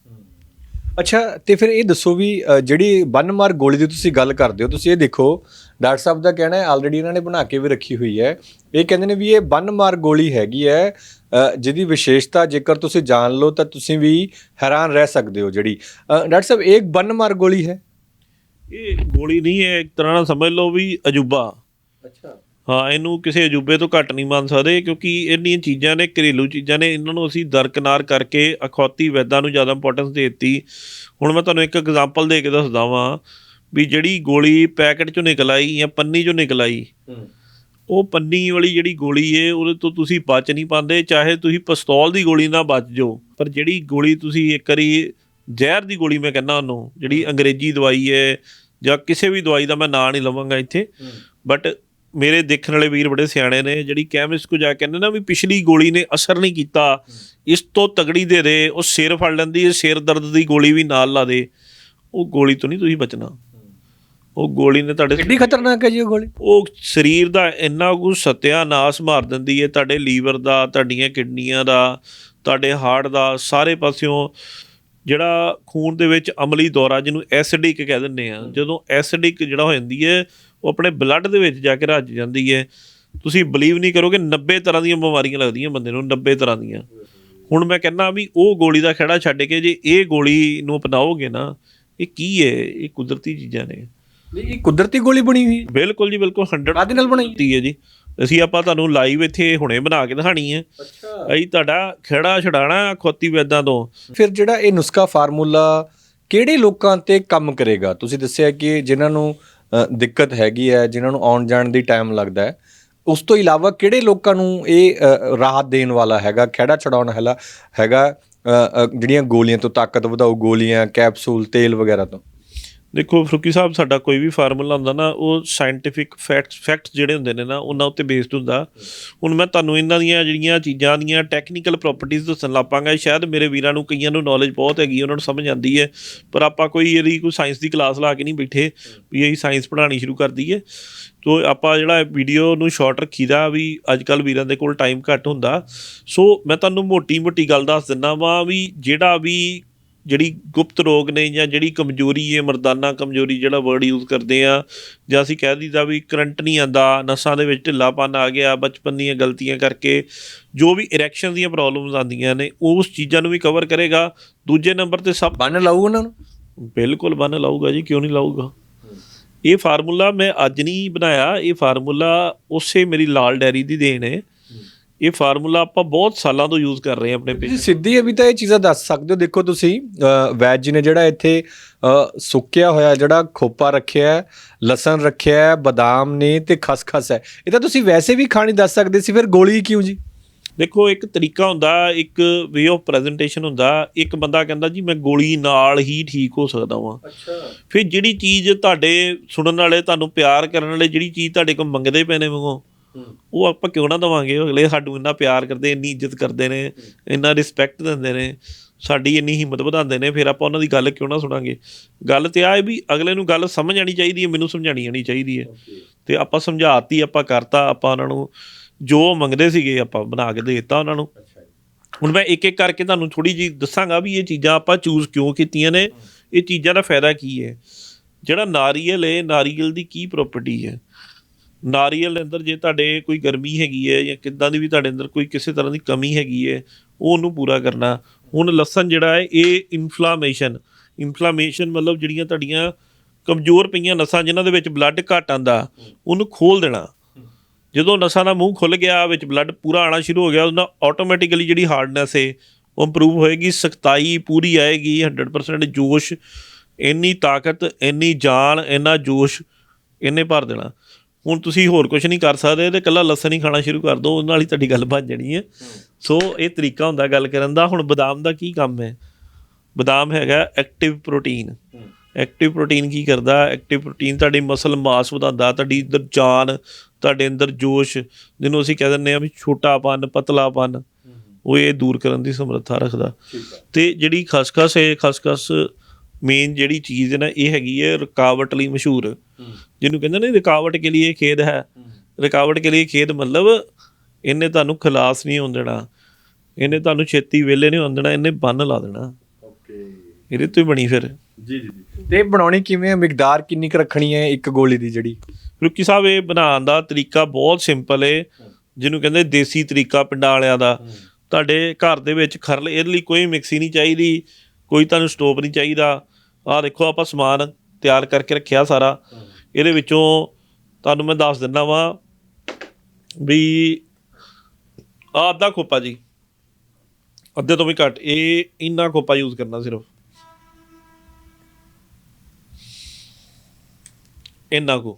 ਅੱਛਾ ਤੇ ਫਿਰ ਇਹ ਦੱਸੋ ਵੀ ਅ, ਜਿਹੜੀ ਬੰਨ ਮਾਰ ਗੋਲੀ ਦੀ ਤੁਸੀਂ ਗੱਲ ਕਰਦੇ ਹੋ ਤੁਸੀਂ ਇਹ ਦੇਖੋ ਡਾਕਟਰ ਸਾਹਿਬ ਦਾ ਕਹਿਣਾ ਹੈ ਆਲਰੇਡੀ ਇਹਨਾਂ ਨੇ ਬਣਾ ਕੇ ਵੀ ਰੱਖੀ ਹੋਈ ਹੈ। ਇਹ ਕਹਿੰਦੇ ਨੇ ਵੀ ਇਹ ਬੰਨ ਮਾਰ ਗੋਲੀ ਹੈਗੀ ਹੈ ਅ, ਜਿਹਦੀ ਵਿਸ਼ੇਸ਼ਤਾ ਜੇਕਰ ਤੁਸੀਂ ਜਾਣ ਲਓ ਤਾਂ ਤੁਸੀਂ ਵੀ ਹੈਰਾਨ ਰਹਿ ਸਕਦੇ ਹੋ ਜਿਹੜੀ। ਅ, ਡਾਕਟਰ ਸਾਹਿਬ ਇਹ ਇੱਕ ਬੰਨ ਮਾਰ ਗੋਲੀ ਹੈ? ਇਹ ਗੋਲੀ ਨਹੀਂ ਹੈ ਇੱਕ ਤਰ੍ਹਾਂ ਨਾਲ ਸਮਝ ਲਓ ਵੀ ਅਜੂਬਾ। ਅੱਛਾ। ਹਾਂ ਇਹਨੂੰ ਕਿਸੇ ਅਜੂਬੇ ਤੋਂ ਘੱਟ ਨਹੀਂ ਮੰਨ ਸਕਦੇ ਕਿਉਂਕਿ ਇੰਨੀਆਂ ਚੀਜ਼ਾਂ ਨੇ ਘਰੇਲੂ ਚੀਜ਼ਾਂ ਨੇ ਇਹਨਾਂ ਨੂੰ ਅਸੀਂ ਦਰਕਨਾਰ ਕਰਕੇ ਅਖੌਤੀ ਵੈਦਾਂ ਨੂੰ ਜ਼ਿਆਦਾ ਇੰਪੋਰਟੈਂਸ ਦੇ ਦਿੱਤੀ। ਹੁਣ ਮੈਂ ਤੁਹਾਨੂੰ ਇੱਕ ਐਗਜ਼ਾਮਪਲ ਦੇ ਕੇ ਦੱਸਦਾ ਵਾਂ ਵੀ ਜਿਹੜੀ ਗੋਲੀ ਪੈਕਟ ਚੋਂ ਨਿਕਲ ਆਈ ਜਾਂ ਪੰਨੀ ਚੋਂ ਨਿਕਲ ਆਈ ਉਹ ਪੰਨੀ ਵਾਲੀ ਜਿਹੜੀ ਗੋਲੀ ਏ ਉਹਦੇ ਤੋਂ ਤੁਸੀਂ ਬਚ ਨਹੀਂ ਪਾਉਂਦੇ ਚਾਹੇ ਤੁਸੀਂ ਪਿਸਤੌਲ ਦੀ ਗੋਲੀ ਨਾਲ ਬਚ ਜਾਓ ਪਰ ਜਿਹੜੀ ਗੋਲੀ ਤੁਸੀਂ ਇੱਕ ਵਾਰੀ ਜ਼ਹਿਰ ਦੀ ਗੋਲੀ ਮੈਂ ਕਹਿੰਦਾ ਉਹਨੂੰ ਜਿਹੜੀ ਅੰਗਰੇਜ਼ੀ ਦਵਾਈ ਹੈ ਜਾਂ ਕਿਸੇ ਵੀ ਦਵਾਈ ਦਾ ਮੈਂ ਨਾਂ ਨਹੀਂ ਲਵਾਂਗਾ ਇੱਥੇ ਬਟ ਮੇਰੇ ਦੇਖਣ ਵਾਲੇ ਵੀਰ ਬੜੇ ਸਿਆਣੇ ਨੇ ਜਿਹੜੀ ਕੈਮਿਸਟ ਕੋ ਜਾ ਕੇ ਕਹਿੰਦੇ ਨਾ ਵੀ ਪਿਛਲੀ ਗੋਲੀ ਨੇ ਅਸਰ ਨਹੀਂ ਕੀਤਾ ਇਸ ਤੋਂ ਤਗੜੀ ਦੇ ਦੇ ਉਹ ਸਿਰ ਫੜ ਲੈਂਦੀ ਹੈ ਸਿਰ ਦਰਦ ਦੀ ਗੋਲੀ ਵੀ ਨਾਲ ਲਾ ਦੇ। ਉਹ ਗੋਲੀ ਤੋਂ ਨਹੀਂ ਤੁਸੀਂ ਬਚਣਾ। ਉਹ ਗੋਲੀ ਨੇ ਤੁਹਾਡੇ ਕਿੰਨੀ ਖਤਰਨਾਕ ਹੈ ਜੀ ਉਹ ਗੋਲੀ? ਉਹ ਸਰੀਰ ਦਾ ਇੰਨਾ ਕੁ ਸਤਿਆਨਾਸ਼ ਮਾਰ ਦਿੰਦੀ ਹੈ ਤੁਹਾਡੇ ਲੀਵਰ ਦਾ ਤੁਹਾਡੀਆਂ ਕਿਡਨੀਆਂ ਦਾ ਤੁਹਾਡੇ ਹਾਰਟ ਦਾ ਸਾਰੇ ਪਾਸਿਓਂ ਜਿਹੜਾ ਖੂਨ ਦੇ ਵਿੱਚ ਅਮਲੀ ਦੌਰਾ ਜਿਹਨੂੰ ਐਸਿਡਿਕ ਕਹਿ ਦਿੰਦੇ ਆ ਜਦੋਂ ਐਸਿਡਿਕ ਜਿਹੜਾ ਹੋ ਜਾਂਦੀ ਹੈ ਉਹ ਆਪਣੇ ਬਲੱਡ ਦੇ ਵਿੱਚ ਜਾ ਕੇ ਰੱਜ ਜਾਂਦੀ ਹੈ। ਤੁਸੀਂ ਬਲੀਵ ਨਹੀਂ ਕਰੋਗੇ 90 ਤਰ੍ਹਾਂ ਦੀਆਂ ਬਿਮਾਰੀਆਂ ਲੱਗਦੀਆਂ ਬੰਦੇ ਨੂੰ 90 ਤਰ੍ਹਾਂ ਦੀਆਂ। ਹੁਣ ਮੈਂ ਕਹਿੰਦਾ ਵੀ ਉਹ ਗੋਲੀ ਦਾ ਖੜਾ ਛੱਡ ਕੇ ਜੇ ਇਹ ਗੋਲੀ ਨੂੰ ਅਪਣਾਓਗੇ ਨਾ ਇਹ ਕੀ ਹੈ? ਇਹ ਕੁਦਰਤੀ ਚੀਜ਼ਾਂ ਨੇ। ਨਹੀਂ ਇਹ ਕੁਦਰਤੀ ਗੋਲੀ ਬਣੀ ਹੋਈ ਹੈ। ਬਿਲਕੁਲ ਜੀ ਬਿਲਕੁਲ 100 ਕਾਹਦੇ ਨਾਲ ਬਣਾਈ ਹੈ? ਜੀ। ਅਸੀਂ ਆਪਾਂ ਤੁਹਾਨੂੰ ਲਾਈਵ ਇੱਥੇ ਹੁਣੇ ਬਣਾ ਕੇ ਦਿਖਾਣੀ ਹੈ। ਅੱਛਾ। ਅਸੀਂ ਤੁਹਾਡਾ ਖੇੜਾ ਛਡਾਣਾ ਖੋਤੀ ਵੈਦਾਂ ਤੋਂ। ਫਿਰ ਜਿਹੜਾ ਇਹ ਨੁਸਖਾ ਫਾਰਮੂਲਾ ਕਿਹੜੇ ਲੋਕਾਂ ਤੇ ਕੰਮ ਕਰੇਗਾ? ਤੁਸੀਂ ਦੱਸਿਆ ਕਿ ਜਿਨ੍ਹਾਂ ਨੂੰ ਦਿੱਕਤ ਹੈਗੀ ਹੈ, ਜਿਨ੍ਹਾਂ ਨੂੰ ਆਉਣ ਜਾਣ ਦੀ ਟਾਈਮ ਲੱਗਦਾ ਹੈ। ਉਸ ਤੋਂ ਇਲਾਵਾ ਕਿਹੜੇ ਲੋਕਾਂ ਨੂੰ ਇਹ ਰਾਹਤ ਦੇਣ ਵਾਲਾ ਹੈਗਾ, ਖਹਿੜਾ ਛਡਾਉਣ ਵਾਲਾ ਹੈਗਾ ਜਿਹੜੀਆਂ ਗੋਲੀਆਂ ਤੋਂ ਤਾਕਤ ਵਧਾਊ ਗੋਲੀਆਂ ਕੈਪਸੂਲ ਤੇਲ ਵਗੈਰਾ ਤੋਂ? ਦੇਖੋ, ਫਰੂਕੀ ਸਾਹਿਬ, ਸਾਡਾ ਕੋਈ ਵੀ ਫਾਰਮੂਲਾ ਹੁੰਦਾ ਨਾ, ਉਹ ਸਾਇੰਟੀਫਿਕ ਫੈਕਟਸ ਫੈਕਟਸ ਜਿਹੜੇ ਹੁੰਦੇ ਨੇ ਨਾ, ਉਹਨਾਂ ਉੱਤੇ ਬੇਸਡ ਹੁੰਦਾ। ਹੁਣ ਮੈਂ ਤੁਹਾਨੂੰ ਇਹਨਾਂ ਦੀਆਂ ਜਿਹੜੀਆਂ ਚੀਜ਼ਾਂ ਦੀਆਂ ਟੈਕਨੀਕਲ ਪ੍ਰਾਪਰਟੀਆਂ ਦੱਸਣ ਲੱਪਾਂਗਾ, ਸ਼ਾਇਦ ਮੇਰੇ ਵੀਰਾਂ ਨੂੰ, ਕਈਆਂ ਨੂੰ ਨੌਲੇਜ ਬਹੁਤ ਹੈਗੀ, ਉਹਨਾਂ ਨੂੰ ਸਮਝ ਆਉਂਦੀ ਹੈ। ਪਰ ਆਪਾਂ ਕੋਈ ਇਹਦੀ ਕੋਈ ਸਾਇੰਸ ਦੀ ਕਲਾਸ ਲਾ ਕੇ ਨਹੀਂ ਬੈਠੇ, ਵੀ ਅਸੀਂ ਸਾਇੰਸ ਪੜ੍ਹਾਉਣੀ ਸ਼ੁਰੂ ਕਰ ਦਈਏ। ਤੋ ਆਪਾਂ ਜਿਹੜਾ ਵੀਡੀਓ ਨੂੰ ਸ਼ਾਰਟ ਰੱਖੀਦਾ ਵੀ ਅੱਜ ਕੱਲ ਵੀਰਾਂ ਦੇ ਕੋਲ ਟਾਈਮ ਘੱਟ ਹੁੰਦਾ। ਸੋ ਮੈਂ ਤੁਹਾਨੂੰ ਮੋਟੀ ਮੋਟੀ ਗੱਲ ਦੱਸ ਦਿੰਦਾ ਵਾਂ ਵੀ ਜਿਹੜਾ ਵੀ ਜਿਹੜੀ ਗੁਪਤ ਰੋਗ ਨੇ ਜਾਂ ਜਿਹੜੀ ਕਮਜ਼ੋਰੀ ਹੈ ਮਰਦਾਨਾ ਕਮਜ਼ੋਰੀ ਜਿਹੜਾ ਵਰਡ ਯੂਜ਼ ਕਰਦੇ ਆ ਜਾਂ ਅਸੀਂ ਕਹਿ ਦਈਦਾ ਵੀ ਕਰੰਟ ਨਹੀਂ ਆਂਦਾ ਨਸਾਂ ਦੇ ਵਿੱਚ ਢਿੱਲਾਪਨ ਆ ਗਿਆ ਬਚਪਨ ਦੀਆਂ ਗਲਤੀਆਂ ਕਰਕੇ ਜੋ ਵੀ ਇਰੈਕਸ਼ਨ ਦੀਆਂ ਪ੍ਰੋਬਲਮਸ ਆਉਂਦੀਆਂ ਨੇ ਉਸ ਚੀਜ਼ਾਂ ਨੂੰ ਵੀ ਕਵਰ ਕਰੇਗਾ। ਦੂਜੇ ਨੰਬਰ ਤੇ ਸਭ ਬੰਨ ਲਾਊ ਉਹਨਾਂ ਨੂੰ? ਬਿਲਕੁਲ ਬੰਨ ਲਾਊਗਾ ਜੀ ਕਿਉਂ ਨਹੀਂ ਲਾਊਗਾ? ਇਹ ਫਾਰਮੂਲਾ ਮੈਂ ਅੱਜ ਨਹੀਂ ਬਣਾਇਆ ਇਹ ਫਾਰਮੂਲਾ ਉਸੇ ਮੇਰੀ ਲਾਲ ਡੈਰੀ ਦੀ ਦੇਣ ਹੈ। ਇਹ ਫਾਰਮੂਲਾ ਆਪਾਂ ਬਹੁਤ ਸਾਲਾਂ ਤੋਂ ਯੂਜ਼ ਕਰ ਰਹੇ ਹਾਂ ਆਪਣੇ ਪੇਸ਼ੈਂਟ ਸਿੱਧੀ ਅਭੀ ਤਾਂ ਇਹ ਚੀਜ਼ਾਂ ਦੱਸ ਸਕਦੇ ਹੋ। ਦੇਖੋ ਤੁਸੀਂ ਵੈਦ ਜੀ ਨੇ ਜਿਹੜਾ ਇੱਥੇ ਸੁੱਕਿਆ ਹੋਇਆ ਜਿਹੜਾ ਖੋਪਾ ਰੱਖਿਆ ਹੈ ਲਸਣ ਰੱਖਿਆ ਹੈ ਬਦਾਮ ਨੇ ਤੇ ਖਸਖਸ ਹੈ। ਇਹ ਤਾਂ ਤੁਸੀਂ ਵੈਸੇ ਵੀ ਖਾਣੀ ਦੱਸ ਸਕਦੇ ਸੀ ਫਿਰ ਗੋਲੀ ਕਿਉਂ ਜੀ? ਦੇਖੋ ਇੱਕ ਤਰੀਕਾ ਹੁੰਦਾ ਇੱਕ ਵੇ ਆਫ ਪ੍ਰੈਜੈਂਟੇਸ਼ਨ ਹੁੰਦਾ। ਇੱਕ ਬੰਦਾ ਕਹਿੰਦਾ ਜੀ ਮੈਂ ਗੋਲੀ ਨਾਲ ਹੀ ਠੀਕ ਹੋ ਸਕਦਾ ਵਾਂ। ਅੱਛਾ। ਫਿਰ ਜਿਹੜੀ ਚੀਜ਼ ਤੁਹਾਡੇ ਸੁਣਨ ਵਾਲੇ ਤੁਹਾਨੂੰ ਪਿਆਰ ਕਰਨ ਵਾਲੇ ਜਿਹੜੀ ਚੀਜ਼ ਤੁਹਾਡੇ ਕੋਲ ਮੰਗਦੇ ਪਏ ਨੇ ਮਗੋਂ ਉਹ ਆਪਾਂ ਕਿਉਂ ਨਾ ਦਵਾਂਗੇ? ਅਗਲੇ ਸਾਨੂੰ ਇੰਨਾ ਪਿਆਰ ਕਰਦੇ ਇੰਨੀ ਇੱਜ਼ਤ ਕਰਦੇ ਨੇ ਇੰਨਾ ਰਿਸਪੈਕਟ ਦਿੰਦੇ ਨੇ ਸਾਡੀ ਇੰਨੀ ਹਿੰਮਤ ਵਧਾਉਂਦੇ ਨੇ ਫਿਰ ਆਪਾਂ ਉਹਨਾਂ ਦੀ ਗੱਲ ਕਿਉਂ ਨਾ ਸੁਣਾਂਗੇ? ਗੱਲ ਤੇ ਆ ਵੀ ਅਗਲੇ ਨੂੰ ਗੱਲ ਸਮਝ ਆਣੀ ਚਾਹੀਦੀ ਹੈ ਮੈਨੂੰ ਸਮਝਾਣੀ ਆਣੀ ਚਾਹੀਦੀ ਹੈ। ਤੇ ਆਪਾਂ ਸਮਝਾਤੀ ਆਪਾਂ ਕਰਤਾ ਆਪਾਂ ਉਹਨਾਂ ਨੂੰ ਜੋ ਮੰਗਦੇ ਸੀਗੇ ਆਪਾਂ ਬਣਾ ਕੇ ਦੇ ਦਿੱਤਾ ਉਹਨਾਂ ਨੂੰ। ਹੁਣ ਮੈਂ ਇੱਕ ਇੱਕ ਕਰਕੇ ਤੁਹਾਨੂੰ ਥੋੜੀ ਜੀ ਦੱਸਾਂਗਾ ਵੀ ਇਹ ਚੀਜ਼ਾਂ ਆਪਾਂ ਚੂਜ਼ ਕਿਉਂ ਕੀਤੀਆਂ ਨੇ ਇਹ ਚੀਜ਼ਾਂ ਦਾ ਫਾਇਦਾ ਕੀ ਹੈ? ਜਿਹੜਾ ਨਾਰੀਅਲ ਹੈ ਨਾਰੀਅਲ ਦੀ ਕੀ ਪ੍ਰਾਪਰਟੀ ਹੈ? ਨਾਰੀਅਲ ਦੇ ਅੰਦਰ ਜੇ ਤੁਹਾਡੇ ਕੋਈ ਗਰਮੀ ਹੈਗੀ ਹੈ ਜਾਂ ਕਿੱਦਾਂ ਦੀ ਵੀ ਤੁਹਾਡੇ ਅੰਦਰ ਕੋਈ ਕਿਸੇ ਤਰ੍ਹਾਂ ਦੀ ਕਮੀ ਹੈਗੀ ਹੈ, ਉਹ ਉਹਨੂੰ ਪੂਰਾ ਕਰਨਾ। ਹੁਣ ਲਸਣ ਜਿਹੜਾ ਹੈ, ਇਹ ਇਨਫਲਾਮੇਸ਼ਨ ਇਨਫਲਾਮੇਸ਼ਨ ਮਤਲਬ ਜਿਹੜੀਆਂ ਤੁਹਾਡੀਆਂ ਕਮਜ਼ੋਰ ਪਈਆਂ ਨਸਾਂ ਜਿਨ੍ਹਾਂ ਦੇ ਵਿੱਚ ਬਲੱਡ ਘੱਟ ਆਂਦਾ ਉਹਨੂੰ ਖੋਲ ਦੇਣਾ। ਜਦੋਂ ਨਸਾਂ ਦਾ ਮੂੰਹ ਖੁੱਲ ਗਿਆ, ਵਿੱਚ ਬਲੱਡ ਪੂਰਾ ਆਣਾ ਸ਼ੁਰੂ ਹੋ ਗਿਆ ਉਹਨਾਂ ਆਟੋਮੈਟਿਕਲੀ ਜਿਹੜੀ ਹਾਰਡਨੈਸ ਹੈ, ਉਹ ਇੰਪਰੂਵ ਹੋਏਗੀ, ਸਖਤਾਈ ਪੂਰੀ ਆਏਗੀ 100% ਜੋਸ਼, ਇੰਨੀ ਤਾਕਤ, ਇੰਨੀ ਜਾਨ, ਇੰਨਾ ਜੋਸ਼, ਇਹਨੇ ਭਰ ਦੇਣਾ। ਹੁਣ ਤੁਸੀਂ ਹੋਰ ਕੁਝ ਨਹੀਂ ਕਰ ਸਕਦੇ ਤੇ ਕੱਲਾ ਲਸਣ ਹੀ ਖਾਣਾ ਸ਼ੁਰੂ ਕਰ ਦਿਓ ਉਹਦੇ ਨਾਲ ਹੀ ਤੁਹਾਡੀ ਗੱਲ ਬਣ ਜਾਣੀ ਹੈ। ਸੋ ਇਹ ਤਰੀਕਾ ਹੁੰਦਾ ਗੱਲ ਕਰਨ ਦਾ। ਹੁਣ ਬਦਾਮ ਦਾ ਕੀ ਕੰਮ ਹੈ? ਬਦਾਮ ਹੈਗਾ ਐਕਟਿਵ ਪ੍ਰੋਟੀਨ ਐਕਟਿਵ ਪ੍ਰੋਟੀਨ ਕੀ ਕਰਦਾ? ਐਕਟਿਵ ਪ੍ਰੋਟੀਨ ਤੁਹਾਡੀ ਮਸਲ ਮਾਸ ਵਧਾਉਂਦਾ ਤੁਹਾਡੀ ਅੰਦਰ ਜਾਨ ਤੁਹਾਡੇ ਅੰਦਰ ਜੋਸ਼ ਜਿਹਨੂੰ ਅਸੀਂ ਕਹਿ ਦਿੰਦੇ ਆ ਵੀ ਛੋਟਾਪਨ ਪਤਲਾਪਨ ਉਹ ਇਹ ਦੂਰ ਕਰਨ ਦੀ ਸਮਰੱਥਾ ਰੱਖਦਾ। ਤੇ ਜਿਹੜੀ ਖਸਖਸ ਹੈ ਖਸਖਸ ਮੇਨ ਜਿਹੜੀ ਚੀਜ਼ ਹੈ ਨਾ ਇਹ ਹੈਗੀ ਹੈ ਰੁਕਾਵਟ ਲਈ ਮਸ਼ਹੂਰ। ਜਿਹਨੂੰ ਕਹਿੰਦੇ ਨੇ ਰੁਕਾਵਟ ਕੇ ਲਈ ਖੇਦ ਹੈ। ਰੁਕਾਵਟ ਕੇ ਲਈ ਖੇਦ ਮਤਲਬ ਇਹਨੇ ਤੁਹਾਨੂੰ ਖਲਾਸ ਨਹੀਂ ਹੋਣ ਦੇਣਾ। ਇਹਨੇ ਤੁਹਾਨੂੰ ਛੇਤੀ ਵੇਲੇ ਨਹੀਂ ਹੋਣ ਦੇਣਾ ਇਹਨੇ ਬੰਨ ਲਾ ਦੇਣਾ। ਓਕੇ। ਇਹਦੇ ਤੋਂ ਹੀ ਬਣੀ ਫਿਰ। ਜੀ ਜੀ ਤੇ ਬਣਾਉਣੀ ਕਿਵੇਂ ਹੈ ਮਿਕਦਾਰ ਕਿੰਨੀ ਕੁ ਰੱਖਣੀ ਹੈ ਇੱਕ ਗੋਲੀ ਦੀ ਜਿਹੜੀ? ਰੁਕੀ ਸਾਹਿਬ ਇਹ ਬਣਾਉਣ ਦਾ ਤਰੀਕਾ ਬਹੁਤ ਸਿੰਪਲ ਹੈ ਜਿਹਨੂੰ ਕਹਿੰਦੇ ਦੇਸੀ ਤਰੀਕਾ ਪਿੰਡਾਂ ਵਾਲਿਆਂ ਦਾ। ਤੁਹਾਡੇ ਘਰ ਦੇ ਵਿੱਚ ਖਰਲ ਇਹਦੇ ਲਈ ਕੋਈ ਮਿਕਸੀ ਨਹੀਂ ਚਾਹੀਦੀ। ਕੋਈ ਤੁਹਾਨੂੰ ਸਟੋਪ ਨਹੀਂ ਚਾਹੀਦਾ। ਆਹ ਦੇਖੋ ਆਪਾਂ ਸਮਾਨ ਤਿਆਰ ਕਰਕੇ ਰੱਖਿਆ ਸਾਰਾ। ਇਹਦੇ ਵਿੱਚੋਂ ਤੁਹਾਨੂੰ ਮੈਂ ਦੱਸ ਦਿੰਦਾ ਵਾਂ ਵੀ ਆਹ ਅੱਧਾ ਖੋਪਾ ਜੀ। ਅੱਧੇ ਤੋਂ ਵੀ ਘੱਟ ਇਹ ਇੰਨਾ ਖੋਪਾ ਯੂਜ਼ ਕਰਨਾ ਸਿਰਫ। ਇੰਨਾ ਕੁ।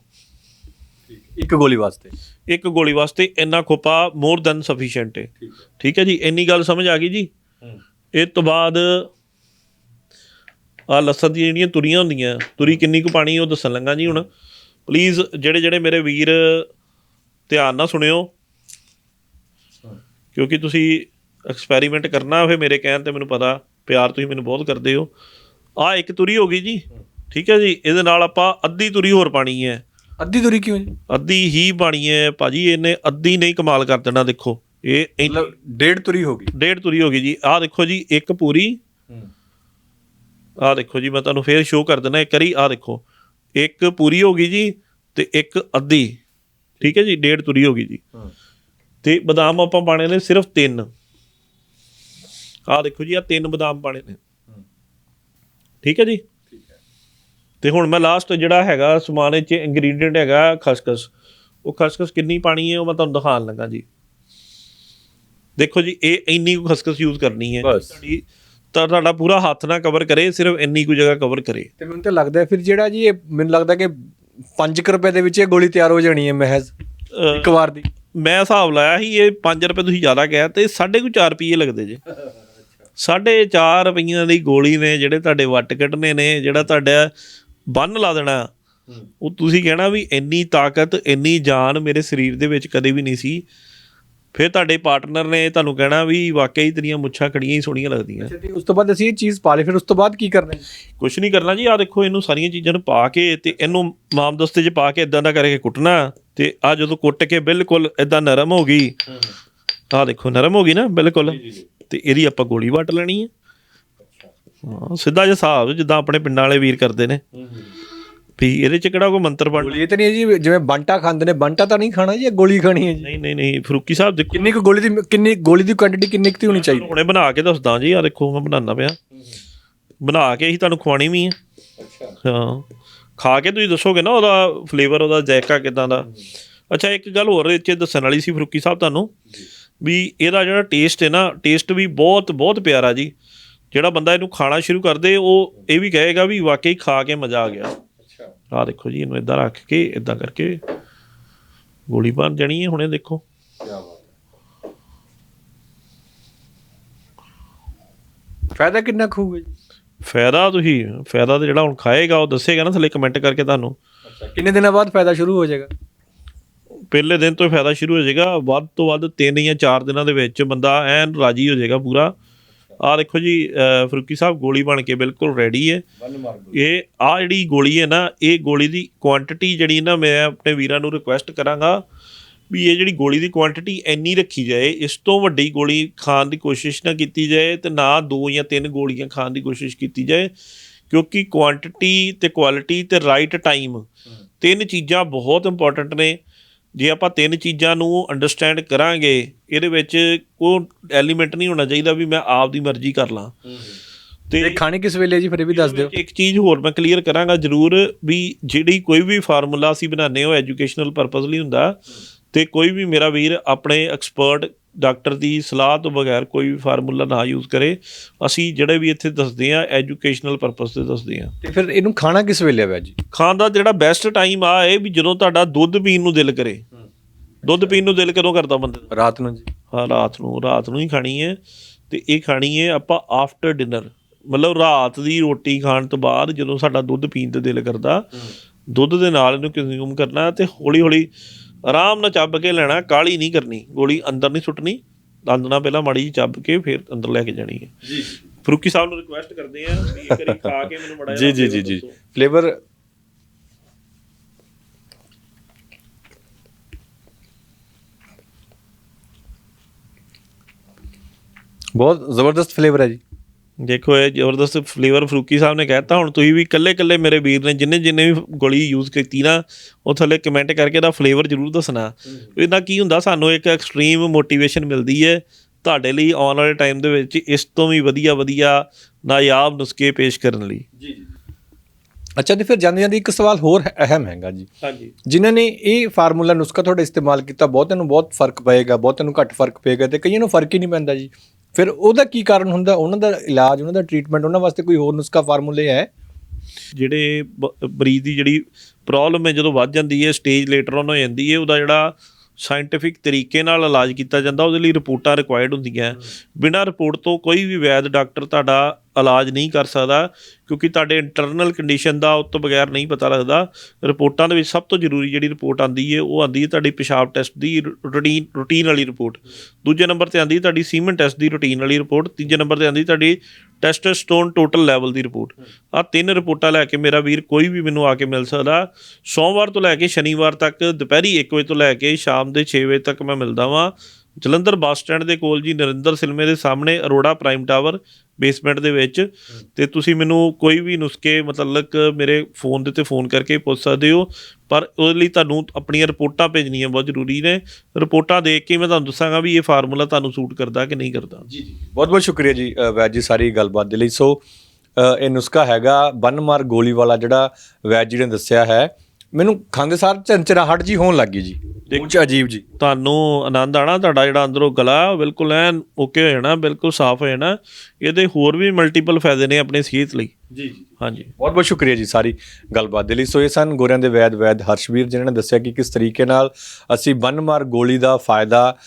ਇੱਕ ਗੋਲੀ ਵਾਸਤੇ? ਇੱਕ ਗੋਲੀ ਵਾਸਤੇ ਇੰਨਾ ਖੋਪਾ ਮੋਰ ਦੈਨ ਸਫੀਸ਼ੀਐਂਟ ਹੈ। ਠੀਕ ਹੈ ਜੀ? ਇੰਨੀ ਗੱਲ ਸਮਝ ਆ ਗਈ ਜੀ? ਇਹ ਤੋਂ ਬਾਅਦ ਆ ਲਸਣ ਦੀਆਂ ਜਿਹੜੀਆਂ ਤੁਰੀਆਂ ਹੁੰਦੀਆਂ ਤੁਰੀ ਕਿੰਨੀ ਕੁ ਪਾਣੀ ਉਹ ਦੱਸਣ ਲੱਗਾ ਜੀ ਹੁਣ। ਪਲੀਜ਼ ਜਿਹੜੇ ਜਿਹੜੇ ਮੇਰੇ ਵੀਰ ਧਿਆਨ ਨਾਲ ਸੁਣਿਓ। ਕਿਉਂਕਿ ਤੁਸੀਂ ਐਕਸਪੈਰੀਮੈਂਟ ਕਰਨਾ ਫਿਰ ਮੇਰੇ ਕਹਿਣ ਤੇ ਮੈਨੂੰ ਪਤਾ ਪਿਆਰ ਤੁਸੀਂ ਮੈਨੂੰ ਬਹੁਤ ਕਰਦੇ ਹੋ। ਆ ਇੱਕ ਤੁਰੀ ਹੋ ਗਈ ਜੀ ਠੀਕ ਹੈ ਜੀ ਇਹਦੇ ਨਾਲ ਆਪਾਂ ਅੱਧੀ ਤੁਰੀ ਹੋਰ ਪਾਣੀ ਹੈ। ਅੱਧੀ ਦੂਰੀ ਕਿਉਂ ਜੀ? ਅੱਧੀ ਹੀ ਪਾਣੀ ਹੈ ਭਾਜੀ ਇਹਨੇ ਅੱਧੀ ਨਹੀਂ ਕਮਾਲ ਕਰ ਦੇਣਾ ਦੇਖੋ। ਇਹ ਇੰਨੀ- ਮਤਲਬ ਡੇਢ ਤੁਰੀ ਹੋ ਗਈ। ਡੇਢ ਤੁਰੀ ਹੋ ਗਈ ਜੀ। ਆਹ ਦੇਖੋ ਜੀ ਇੱਕ ਪੂਰੀ। ਆਹ ਦੇਖੋ ਜੀ ਮੈਂ ਤੁਹਾਨੂੰ ਫੇਰ ਸ਼ੋਅ ਕਰ ਦਿੰਦਾ ਇੱਕ ਵਾਰੀ ਆਹ ਦੇਖੋ। ਇੱਕ ਪੂਰੀ ਹੋ ਗਈ ਜੀ ਤੇ ਇੱਕ ਅੱਧੀ ਠੀਕ ਹੈ ਜੀ ਡੇਢ ਤੁਰੀ ਹੋ ਗਈ ਜੀ। ਤੇ ਬਦਾਮ ਆਪਾਂ ਪਾਣੇ ਨੇ ਸਿਰਫ ਤਿੰਨ। ਆਹ ਦੇਖੋ ਜੀ ਆ ਤਿੰਨ ਬਦਾਮ ਪਾਣੇ ਨੇ। ਠੀਕ ਹੈ ਜੀ? ਤੇ ਹੁਣ ਮੈਂ ਲਾਸਟ ਜਿਹੜਾ ਹੈਗਾ ਸਮਾਨ ਵਿੱਚ ਇੰਗਰੀਡੀਐਂਟ ਹੈਗਾ ਖਸਖਸ। ਉਹ ਖਸਖਸ ਕਿੰਨੀ ਪਾਣੀ ਹੈ ਉਹ ਮੈਂ ਤੁਹਾਨੂੰ ਦਿਖਾਉਣ ਲੱਗਾ ਜੀ। ਦੇਖੋ ਜੀ ਇਹ ਇੰਨੀ ਖਸਖਸ ਯੂਜ਼ ਕਰਨੀ ਹੈ। ਤੁਹਾਡੀ ਤਾਂ ਤੁਹਾਡਾ ਪੂਰਾ ਹੱਥ ਨਾ ਕਵਰ ਕਰੇ ਸਿਰਫ ਇੰਨੀ ਕੁ ਜਗ੍ਹਾ ਕਵਰ ਕਰੇ। ਤੇ ਮੈਨੂੰ ਤਾਂ ਲੱਗਦਾ ਹੈ ਫਿਰ ਜਿਹੜਾ ਜੀ ਇਹ ਮੈਨੂੰ ਲੱਗਦਾ ਕਿ 5 ਰੁਪਏ ਦੇ ਵਿੱਚ ਇਹ ਗੋਲੀ ਤਿਆਰ ਹੋ ਜਾਣੀ ਹੈ ਮਹਿਜ਼ ਇੱਕ ਵਾਰ ਦੀ। ਮੈਂ ਹਿਸਾਬ ਲਾਇਆ ਸੀ ਇਹ 5 ਰੁਪਏ ਤੁਸੀਂ ਜ਼ਿਆਦਾ ਕਿਹਾ ਤੇ 4.5 ਰੁਪਏ ਲੱਗਦੇ ਜੇ। ਸਾਢੇ 4 ਰੁਪਈਆਂ ਦੀ ਗੋਲੀ ਨੇ ਜਿਹੜੇ ਤੁਹਾਡੇ ਵੱਟ ਕੱਢਨੇ ਨੇ ਜਿਹੜਾ ਤੁਹਾਡਾ ਬੰਨ ਲਾ ਦੇਣਾ ਉਹ ਤੁਸੀਂ ਕਹਿਣਾ ਵੀ ਇੰਨੀ ਤਾਕਤ ਇੰਨੀ ਜਾਨ ਮੇਰੇ ਸਰੀਰ ਦੇ ਵਿੱਚ ਕਦੇ ਵੀ ਨਹੀਂ ਸੀ। ਫਿਰ ਤੁਹਾਡੇ ਪਾਰਟਨਰ ਨੇ ਤੁਹਾਨੂੰ ਕਹਿਣਾ ਵੀ ਵਾਕਈ ਤੇਰੀਆਂ ਮੁੱਛਾਂ ਖੜੀਆਂ ਹੀ ਸੋਹਣੀਆਂ ਲੱਗਦੀਆਂ। ਅੱਛਾ ਤੇ ਉਸ ਤੋਂ ਬਾਅਦ ਅਸੀਂ ਇਹ ਚੀਜ਼ ਪਾ ਲਈ ਫਿਰ ਉਸ ਤੋਂ ਬਾਅਦ ਕੀ ਕਰਨਾ ਹੈ ਕੁਛ ਨਹੀਂ ਕਰਨਾ ਜੀ ਆ ਦੇਖੋ ਇਹਨੂੰ ਸਾਰੀਆਂ ਚੀਜ਼ਾਂ ਨੂੰ ਪਾ ਕੇ ਤੇ ਇਹਨੂੰ ਮਾਮਦਸਤੇ 'ਚ ਪਾ ਕੇ ਇਦਾਂ ਦਾ ਕਰਕੇ ਕੁੱਟਣਾ ਤੇ ਆ ਜਦੋਂ ਕੁੱਟ ਕੇ ਬਿਲਕੁਲ ਇਦਾਂ ਨਰਮ ਹੋ ਗਈ ਆ ਦੇਖੋ ਨਰਮ ਹੋ ਗਈ ਨਾ ਬਿਲਕੁਲ ਤੇ ਇਹਦੀ ਆਪਾਂ ਗੋਲੀ ਵੱਟ ਲੈਣੀ ਹੈ ਹਾਂ ਸਿੱਧਾ ਜਿਹਾ ਹਿਸਾਬ ਜਿੱਦਾਂ ਆਪਣੇ ਪਿੰਡਾਂ ਵਾਲੇ ਵੀਰ ਕਰਦੇ ਨੇ। ਵੀ ਇਹਦੇ 'ਚ ਕਿਹੜਾ ਕੋਈ ਮੰਤਰ ਪੜ੍ਹ ਗੋਲੀ ਇਹ ਤਾਂ ਨਹੀਂ ਹੈ ਜੀ ਜਿਵੇਂ ਬੰਟਾ ਖਾਂਦੇ ਨੇ ਬੰਟਾ ਤਾਂ ਨਹੀਂ ਖਾਣਾ ਜੀ ਇਹ ਗੋਲੀ ਖਾਣੀ ਹੈ ਜੀ। ਨਹੀਂ ਨਹੀਂ ਨਹੀਂ ਫਰੂਕੀ ਸਾਹਿਬ ਦੇਖੋ। ਕਿੰਨੀ ਕੁ ਗੋਲੀ ਦੀ ਕਿੰਨੀ ਗੋਲੀ ਦੀ ਕੁਆਂਟੀਟੀ ਕਿੰਨੀ ਕੁ ਦੀ ਹੋਣੀ ਚਾਹੀਦੀ? ਹੁਣੇ ਬਣਾ ਕੇ ਦੱਸਦਾ ਜੀ ਆ ਦੇਖੋ ਮੈਂ ਬਣਾਉਣਾ ਪਿਆ। ਬਣਾ ਕੇ ਹੀ ਤੁਹਾਨੂੰ ਖਵਾਣੀ ਵੀ ਹੈ। ਅੱਛਾ। ਹਾਂ। ਖਾ ਕੇ ਤੁਸੀਂ ਦੱਸੋਗੇ ਨਾ ਉਹਦਾ ਫਲੇਵਰ ਉਹਦਾ ਜਾਇਕਾ ਕਿਦਾਂ ਦਾ? ਅੱਛਾ ਇੱਕ ਗੱਲ ਹੋਰ ਇਹ 'ਚ ਦੱਸਣ ਵਾਲੀ ਸੀ ਫਰੂਕੀ ਸਾਹਿਬ ਤੁਹਾਨੂੰ ਵੀ ਇਹਦਾ ਜਿਹੜਾ ਟੇਸਟ ਹੈ ਨਾ ਟੇਸਟ ਵੀ ਬਹੁਤ ਬਹੁਤ ਪਿਆਰਾ ਜੀ। ਜਿਹੜਾ ਬੰਦਾ ਇਹਨੂੰ ਖਾਣਾ ਸ਼ੁਰੂ ਕਰਦੇ ਉਹ ਇਹ ਵੀ ਕਹੇਗਾ ਵੀ ਵਾਕਈ ਖਾ ਕੇ ਮਜ਼ਾ ਆ ਗਿਆ। ਆਹ ਦੇਖੋ ਜੀ ਇਹਨੂੰ ਇਦਾਂ ਰੱਖ ਕੇ ਇਦਾਂ ਕਰਕੇ ਗੋਲੀ ਬਣ ਜਾਣੀ ਹੈ ਹੁਣੇ ਦੇਖੋ। ਕੀ ਬਾਤ ਹੈ। ਫਾਇਦਾ ਕਿੰਨਾ ਹੋਊਗਾ ਜੀ? ਫਾਇਦਾ ਤੁਸੀਂ ਫਾਇਦਾ ਤੇ ਜਿਹੜਾ ਹੁਣ ਖਾਏਗਾ ਉਹ ਦੱਸੇਗਾ ਨਾ ਥੱਲੇ ਕਮੈਂਟ ਕਰਕੇ ਤੁਹਾਨੂੰ। ਅੱਛਾ ਕਿੰਨੇ ਦਿਨਾਂ ਬਾਅਦ ਫਾਇਦਾ ਸ਼ੁਰੂ ਹੋ ਜਾਏਗਾ? ਪਹਿਲੇ ਦਿਨ ਤੋਂ ਹੀ ਫਾਇਦਾ ਸ਼ੁਰੂ ਹੋ ਜਾਏਗਾ ਵੱਧ ਤੋਂ ਵੱਧ 3 ਜਾਂ 4 ਦਿਨਾਂ ਦੇ ਵਿੱਚ ਬੰਦਾ ਐਨ ਰਾਜੀ ਹੋ ਜਾਏਗਾ ਪੂਰਾ। ਆਹ ਦੇਖੋ ਜੀ ਫਰੂਕੀ ਸਾਹਿਬ ਗੋਲੀ ਬਣ ਕੇ ਬਿਲਕੁਲ ਰੈਡੀ ਹੈ। ਇਹ ਆ ਜਿਹੜੀ ਗੋਲੀ ਹੈ ਨਾ ਇਹ ਗੋਲੀ ਦੀ ਕੁਆਂਟੀਟੀ ਜਿਹੜੀ ਨਾ ਮੈਂ ਆਪਣੇ ਵੀਰਾਂ ਨੂੰ ਰਿਕੁਐਸਟ ਕਰਾਂਗਾ ਵੀ ਇਹ ਜਿਹੜੀ ਗੋਲੀ ਦੀ ਕੁਆਂਟੀਟੀ ਇੰਨੀ ਰੱਖੀ ਜਾਏ ਇਸ ਤੋਂ ਵੱਡੀ ਗੋਲੀ ਖਾਣ ਦੀ ਕੋਸ਼ਿਸ਼ ਨਾ ਕੀਤੀ ਜਾਏ ਤੇ ਨਾ ਦੋ ਜਾਂ ਤਿੰਨ ਗੋਲੀਆਂ ਖਾਣ ਦੀ ਕੋਸ਼ਿਸ਼ ਕੀਤੀ ਜਾਏ ਕਿਉਂਕਿ ਕੁਆਂਟੀਟੀ ਤੇ ਕੁਆਲਿਟੀ ਤੇ ਰਾਈਟ ਟਾਈਮ ਤਿੰਨ ਚੀਜ਼ਾਂ ਬਹੁਤ ਇੰਪੋਰਟੈਂਟ ਨੇ। ਜੇ ਆਪਾਂ ਤਿੰਨ ਚੀਜ਼ਾਂ ਨੂੰ ਅੰਡਰਸਟੈਂਡ ਕਰਾਂਗੇ ਇਹਦੇ ਵਿੱਚ ਕੋਈ ਐਲੀਮੈਂਟ ਨਹੀਂ ਹੋਣਾ ਚਾਹੀਦਾ ਵੀ ਮੈਂ ਆਪ ਦੀ ਮਰਜ਼ੀ ਕਰ ਲਾਂ। ਤੇ ਖਾਣੀ ਕਿਸ ਵੇਲੇ ਜੀ ਫਿਰ ਇਹ ਵੀ ਦੱਸ ਦਿਓ। ਇੱਕ ਚੀਜ਼ ਹੋਰ ਮੈਂ ਕਲੀਅਰ ਕਰਾਂਗਾ ਜ਼ਰੂਰ ਵੀ ਜਿਹੜੀ ਕੋਈ ਵੀ ਫਾਰਮੂਲਾ ਅਸੀਂ ਬਣਾਉਂਦੇ ਹੋ ਐਜੂਕੇਸ਼ਨਲ ਪਰਪਸ ਲਈ ਹੁੰਦਾ। ਤੇ ਕੋਈ ਵੀ ਮੇਰਾ ਵੀਰ ਆਪਣੇ ਐਕਸਪਰਟ ਡਾਕਟਰ ਦੀ ਸਲਾਹ ਤੋਂ ਬਗੈਰ ਕੋਈ ਵੀ ਫਾਰਮੂਲਾ ਨਾ ਯੂਜ਼ ਕਰੇ ਅਸੀਂ ਜਿਹੜੇ ਵੀ ਇੱਥੇ ਦੱਸਦੇ ਆ ਐਜੂਕੇਸ਼ਨਲ ਪਰਪਸ ਤੇ ਦੱਸਦੇ ਆ ਤੇ ਫਿਰ ਇਹਨੂੰ ਖਾਣਾ ਕਿਸ ਵੇਲੇ ਹੈ ਜੀ ਖਾਣ ਦਾ ਜਿਹੜਾ ਬੈਸਟ ਟਾਈਮ ਆ ਇਹ ਵੀ ਜਦੋਂ ਤੁਹਾਡਾ ਦੁੱਧ ਪੀਣ ਨੂੰ ਦਿਲ ਕਰੇ। ਦੁੱਧ ਪੀਣ ਨੂੰ ਦਿਲ ਕਦੋਂ ਕਰਦਾ ਬੰਦੇ ਦਾ? ਰਾਤ ਨੂੰ ਜੀ। ਹਾਂ ਰਾਤ ਨੂੰ ਰਾਤ ਨੂੰ ਹੀ ਖਾਣੀ ਹੈ ਤੇ ਇਹ ਖਾਣੀ ਹੈ ਆਪਾਂ ਆਫਟਰ ਡਿਨਰ ਮਤਲਬ ਰਾਤ ਦੀ ਰੋਟੀ ਖਾਣ ਤੋਂ ਬਾਅਦ ਜਦੋਂ ਸਾਡਾ ਦੁੱਧ ਪੀਣ ਤੇ ਦਿਲ ਕਰਦਾ ਦੁੱਧ ਦੇ ਨਾਲ ਇਹਨੂੰ ਕੰਜ਼ਿਊਮ ਕਰਨਾ ਤੇ ਹੌਲੀ ਹੌਲੀ ਆਰਾਮ ਨਾਲ ਚੱਬ ਕੇ ਲੈਣਾ ਕਾਲੀ ਨਹੀਂ ਕਰਨੀ ਗੋਲੀ ਅੰਦਰ ਨਹੀਂ ਸੁੱਟਣੀ ਦੰਦ ਨਾਲ ਪਹਿਲਾਂ ਮਾੜੀ ਜਿਹੀ ਚੱਬ ਕੇ ਫਿਰ ਅੰਦਰ ਲੈ ਕੇ ਜਾਣੀ ਹੈ। ਜੀ। ਫਰੂਕੀ ਸਾਹਿਬ ਨੂੰ ਰਿਕੁਐਸਟ ਕਰਦੇ ਆ ਵੀ ਇੱਕ ਵਾਰੀ ਖਾ ਕੇ ਮੈਨੂੰ ਮੜਾ ਜੀ ਜੀ ਜੀ ਜੀ। ਫਲੇਵਰ ਬਹੁਤ ਜ਼ਬਰਦਸਤ ਫਲੇਵਰ ਹੈ ਜੀ। ਦੇਖੋ ਇਹ ਜ਼ਬਰਦਸਤ ਫਲੇਵਰ ਫਰੂਕੀ ਸਾਹਿਬ ਨੇ ਕਹਿਤਾ ਹੁਣ ਤੁਸੀਂ ਵੀ ਕੱਲੇ ਕੱਲੇ ਮੇਰੇ ਵੀਰ ਨੇ ਜਿੰਨੇ ਜਿੰਨੇ ਵੀ ਗੋਲੀ ਯੂਜ਼ ਕੀਤੀ ਨਾ ਉਹ ਥੱਲੇ ਕਮੈਂਟ ਕਰਕੇ ਦਾ ਫਲੇਵਰ ਜ਼ਰੂਰ ਦੱਸਣਾ। ਇਹਦਾ ਕੀ ਹੁੰਦਾ ਸਾਨੂੰ ਇੱਕ ਐਕਸਟ੍ਰੀਮ ਮੋਟੀਵੇਸ਼ਨ ਮਿਲਦੀ ਹੈ ਤੁਹਾਡੇ ਲਈ ਆਉਣ ਵਾਲੇ ਟਾਈਮ ਦੇ ਵਿੱਚ ਇਸ ਤੋਂ ਵੀ ਵਧੀਆ ਵਧੀਆ ਨਾਯਾਬ ਨੁਸਖੇ ਪੇਸ਼ ਕਰਨ ਲਈ। ਜੀ ਜੀ। ਅੱਛਾ ਤੇ ਫਿਰ ਜਾਂਦੇ ਜਾਂਦੇ ਇੱਕ ਸਵਾਲ ਹੋਰ ਅਹਿਮ ਹੈਗਾ ਜੀ। ਹਾਂਜੀ। ਜਿਨ੍ਹਾਂ ਨੇ ਇਹ ਫਾਰਮੂਲਾ ਨੁਸਖਾ ਤੁਹਾਡਾ ਇਸਤੇਮਾਲ ਕੀਤਾ ਬਹੁਤਿਆਂ ਨੂੰ ਬਹੁਤ ਫ਼ਰਕ ਪਏਗਾ ਬਹੁਤਿਆਂ ਨੂੰ ਘੱਟ ਫ਼ਰਕ ਪਏਗਾ ਤੇ ਕਈਆਂ ਨੂੰ ਫ਼ਰਕ ਹੀ ਨਹੀਂ ਪੈਂਦਾ ਜੀ। ਫਿਰ ਉਹਦਾ ਕੀ ਕਾਰਨ ਹੁੰਦਾ? ਉਹਨਾਂ ਦਾ ਇਲਾਜ ਉਹਨਾਂ ਦਾ ਟ੍ਰੀਟਮੈਂਟ ਉਹਨਾਂ ਵਾਸਤੇ ਕੋਈ ਹੋਰ ਨੁਸਖਾ ਫਾਰਮੂਲੇ ਹੈ? ਜਿਹੜੇ ਬ- ਮਰੀਜ਼ ਦੀ ਜਿਹੜੀ ਪ੍ਰੋਬਲਮ ਹੈ ਜਦੋਂ ਵੱਧ ਜਾਂਦੀ ਹੈ ਸਟੇਜ ਲੇਟਰ ਔਨ ਹੋ ਜਾਂਦੀ ਹੈ ਉਹਦਾ ਜਿਹੜਾ ਸਾਇੰਟੀਫਿਕ ਤਰੀਕੇ ਨਾਲ ਇਲਾਜ ਕੀਤਾ ਜਾਂਦਾ ਉਹਦੇ ਲਈ ਰਿਪੋਰਟਾਂ ਰਿਕੁਆਇਰਡ ਹੁੰਦੀਆਂ। ਬਿਨਾਂ ਰਿਪੋਰਟ ਤੋਂ ਕੋਈ ਵੀ ਵੈਦ ਡਾਕਟਰ ਤੁਹਾਡਾ ਇਲਾਜ ਨਹੀਂ ਕਰ ਸਕਦਾ, ਕਿਉਂਕਿ ਤੁਹਾਡੇ ਇੰਟਰਨਲ ਕੰਡੀਸ਼ਨ ਦਾ ਉਸ ਤੋਂ ਬਗੈਰ ਨਹੀਂ ਪਤਾ ਲੱਗਦਾ। ਰਿਪੋਰਟਾਂ ਦੇ ਵਿੱਚ ਸਭ ਤੋਂ ਜ਼ਰੂਰੀ ਜਿਹੜੀ ਰਿਪੋਰਟ ਆਂਦੀ ਹੈ ਉਹ ਆਂਦੀ ਹੈ ਤੁਹਾਡੀ ਪਿਸ਼ਾਬ ਟੈਸਟ ਦੀ ਰੂਟੀਨ ਰੂਟੀਨ ਵਾਲੀ ਰਿਪੋਰਟ। ਦੂਜੇ ਨੰਬਰ ਤੇ ਆਂਦੀ ਤੁਹਾਡੀ ਸੀਮਨ ਟੈਸਟ ਦੀ ਰੂਟੀਨ ਵਾਲੀ ਰਿਪੋਰਟ। ਤੀਜੇ ਨੰਬਰ ਤੇ ਆਂਦੀ ਤੁਹਾਡੀ ਟੈਸਟੋਸਟੋਨ ਟੋਟਲ ਲੈਵਲ ਦੀ ਰਿਪੋਰਟ। ਆ ਤਿੰਨ ਰਿਪੋਰਟਾਂ ਲੈ ਕੇ ਮੇਰਾ ਵੀਰ ਕੋਈ ਵੀ ਮੈਨੂੰ ਆ ਕੇ ਮਿਲ ਸਕਦਾ। ਸੋਮਵਾਰ ਤੋਂ ਲੈ ਕੇ ਸ਼ਨੀਵਾਰ ਤੱਕ, ਦੁਪਹਿਰੀ 1 ਵਜੇ ਤੋਂ ਲੈ ਕੇ ਸ਼ਾਮ ਦੇ 6 ਵਜੇ ਤੱਕ ਮੈਂ ਮਿਲਦਾ ਵਾਂ। ਜਲੰਧਰ ਬੱਸ ਸਟੈਂਡ ਦੇ ਕੋਲ ਜੀ ਨਰਿੰਦਰ ਸਿਲਮੇ ਦੇ ਸਾਹਮਣੇ ਅਰੋੜਾ ਪ੍ਰਾਈਮ ਟਾਵਰ ਬੇਸਮੈਂਟ ਦੇ ਵਿੱਚ ਤੇ ਤੁਸੀਂ ਮੈਨੂੰ ਕੋਈ ਵੀ ਨੁਸਖੇ ਮਤਲਬ ਮੇਰੇ ਫੋਨ ਦੇ ਉੱਤੇ ਫੋਨ ਕਰਕੇ ਪੁੱਛ ਸਕਦੇ ਹੋ, ਪਰ ਉਹਦੇ ਲਈ ਤੁਹਾਨੂੰ ਆਪਣੀਆਂ ਰਿਪੋਰਟਾਂ ਭੇਜਣੀਆਂ ਬਹੁਤ ਜ਼ਰੂਰੀ ਨੇ। ਰਿਪੋਰਟਾਂ ਦੇਖ ਕੇ ਮੈਂ ਤੁਹਾਨੂੰ ਦੱਸਾਂਗਾ ਵੀ ਇਹ ਫਾਰਮੂਲਾ ਤੁਹਾਨੂੰ ਸੂਟ ਕਰਦਾ ਕਿ ਨਹੀਂ ਕਰਦਾ। ਜੀ ਜੀ। ਬਹੁਤ ਬਹੁਤ ਸ਼ੁਕਰੀਆ ਜੀ ਵੈਦ ਜੀ ਸਾਰੀ ਗੱਲਬਾਤ ਦੇ ਲਈ। ਸੋ ਇਹ ਨੁਸਖਾ ਹੈਗਾ ਬੰਨਮਾਰ ਗੋਲੀ ਵਾਲਾ ਜਿਹੜਾ ਵੈਦ ਜੀ ਨੇ ਦੱਸਿਆ ਹੈ। ਮੈਨੂੰ ਖਾਂਦੇ ਸਾਰ ਚੰਚਰਾਹਟ ਜੀ ਹੋਣ ਲੱਗੀ ਜੀ। ਕੁਝ ਅਜੀਬ ਜੀ। ਤੁਹਾਨੂੰ ਆਨੰਦ ਆਣਾ ਤੁਹਾਡਾ ਜਿਹੜਾ ਅੰਦਰੋਂ ਗਲਾ ਬਿਲਕੁਲ ਐਨ ਓਕੇ ਹੋ ਜਾਣਾ ਬਿਲਕੁਲ ਸਾਫ਼ ਹੋ ਜਾਣਾ। ਇਹਦੇ ਹੋਰ ਵੀ ਮਲਟੀਪਲ ਫਾਇਦੇ ਨੇ ਆਪਣੀ ਸਿਹਤ ਲਈ। ਜੀ ਜੀ। ਹਾਂਜੀ। ਬਹੁਤ ਬਹੁਤ ਸ਼ੁਕਰੀਆ ਜੀ ਸਾਰੀ ਗੱਲਬਾਤ ਦੇ ਲਈ। ਸੋ ਇਹ ਸਨ ਗੋਰਿਆਂ ਦੇ ਵੈਦ ਵੈਦ ਹਰਸ਼ਵੀਰ ਜਿਨ੍ਹਾਂ ਨੇ ਦੱਸਿਆ ਕਿ ਕਿਸ ਤਰੀਕੇ ਨਾਲ ਅਸੀਂ ਬੰਨਮਾਰ ਗੋਲੀ ਦਾ ਫਾਇਦਾ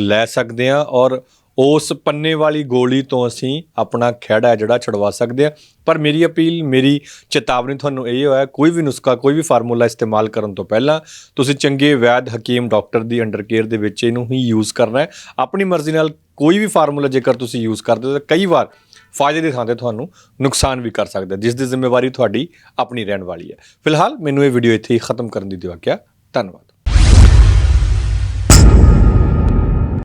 ਲੈ ਸਕਦੇ ਹਾਂ ਔਰ ਉਸ ਪੰਨੇ ਵਾਲੀ ਗੋਲੀ ਤੋਂ ਅਸੀਂ ਆਪਣਾ ਖਹਿੜਾ ਹੈ ਜਿਹੜਾ ਛਡਵਾ ਸਕਦੇ ਹਾਂ। ਪਰ ਮੇਰੀ ਅਪੀਲ, ਮੇਰੀ ਚੇਤਾਵਨੀ ਤੁਹਾਨੂੰ ਇਹ ਹੋਇਆ, ਕੋਈ ਵੀ ਨੁਸਖਾ, ਕੋਈ ਵੀ ਫਾਰਮੂਲਾ ਇਸਤੇਮਾਲ ਕਰਨ ਤੋਂ ਪਹਿਲਾਂ ਤੁਸੀਂ ਚੰਗੇ ਵੈਦ ਹਕੀਮ ਡਾਕਟਰ ਦੀ ਅੰਡਰ ਕੇਅਰ ਦੇ ਵਿੱਚ ਇਹਨੂੰ ਹੀ ਯੂਜ਼ ਕਰਨਾ ਹੈ। ਆਪਣੀ ਮਰਜ਼ੀ ਨਾਲ ਕੋਈ ਵੀ ਫਾਰਮੂਲਾ ਜੇਕਰ ਤੁਸੀਂ ਯੂਜ਼ ਕਰਦੇ ਹੋ ਤਾਂ ਕਈ ਵਾਰ ਫਾਇਦੇ ਦੀ ਥਾਂ ਤੇ ਤੁਹਾਨੂੰ ਨੁਕਸਾਨ ਵੀ ਕਰ ਸਕਦਾ ਜਿਸ ਦੀ ਜ਼ਿੰਮੇਵਾਰੀ ਤੁਹਾਡੀ ਆਪਣੀ ਰਹਿਣ ਵਾਲੀ ਹੈ। ਫਿਲਹਾਲ ਮੈਨੂੰ ਇਹ ਵੀਡੀਓ ਇੱਥੇ ਹੀ ਖਤਮ ਕਰਨ ਦੀ ਦਿਓ ਧੰਨਵਾਦ।